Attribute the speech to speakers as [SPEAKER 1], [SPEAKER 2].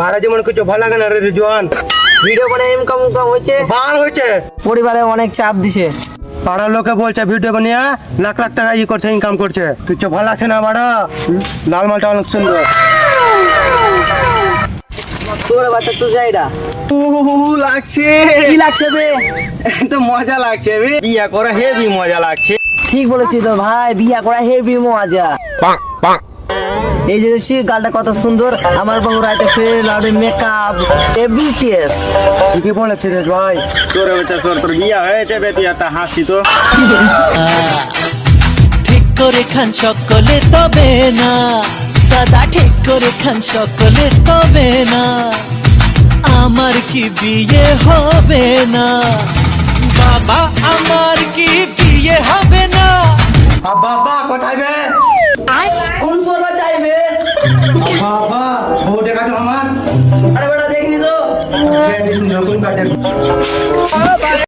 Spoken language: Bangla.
[SPEAKER 1] বাড়া যেমন কিছু ভালো লাগে না রে রিজওয়ান।
[SPEAKER 2] ভিডিও বানায় ইনকাম ইনকাম হচ্ছে
[SPEAKER 1] বার হয়েছে।
[SPEAKER 2] পরিবারে অনেক চাপ দিছে।
[SPEAKER 1] পাড়ার লোকে বলছে ভিডিও বানিয়ে লাখ লাখ টাকা ই করছে ইনকাম করছে। কিছু ভালো লাগছে না বাড়া? লাল মালটা অনেক সুন্দর।
[SPEAKER 2] তোর বাচ্চা তুই যাইডা
[SPEAKER 3] লাগছে।
[SPEAKER 2] কি লাগছে বে?
[SPEAKER 3] তো মজা লাগছে বে। বিয়া করে হেভি মজা লাগছে।
[SPEAKER 2] ঠিক বলেছি তো ভাই বিয়া করা হেভি মজা। এই যে দেখছি গালটা কত সুন্দর। আমার বহু রাতে ফেল আর মেকআপ এভরিথিং
[SPEAKER 1] ঠিকই বলেছে রে ভাই।
[SPEAKER 3] তোর বেটা তোর তোর বিয়া হয়েছে বে তুই একটা হাসি তো।
[SPEAKER 4] ঠিক করে খান সকলে তবে না। দাদা ঠিক করে খান সকলে তবে না। আমার কি বিয়ে হবে না? বাবা আমার কি বিয়ে হবে না?
[SPEAKER 1] বাবা কোথায় বে?
[SPEAKER 2] কোন
[SPEAKER 1] নতুন কাটে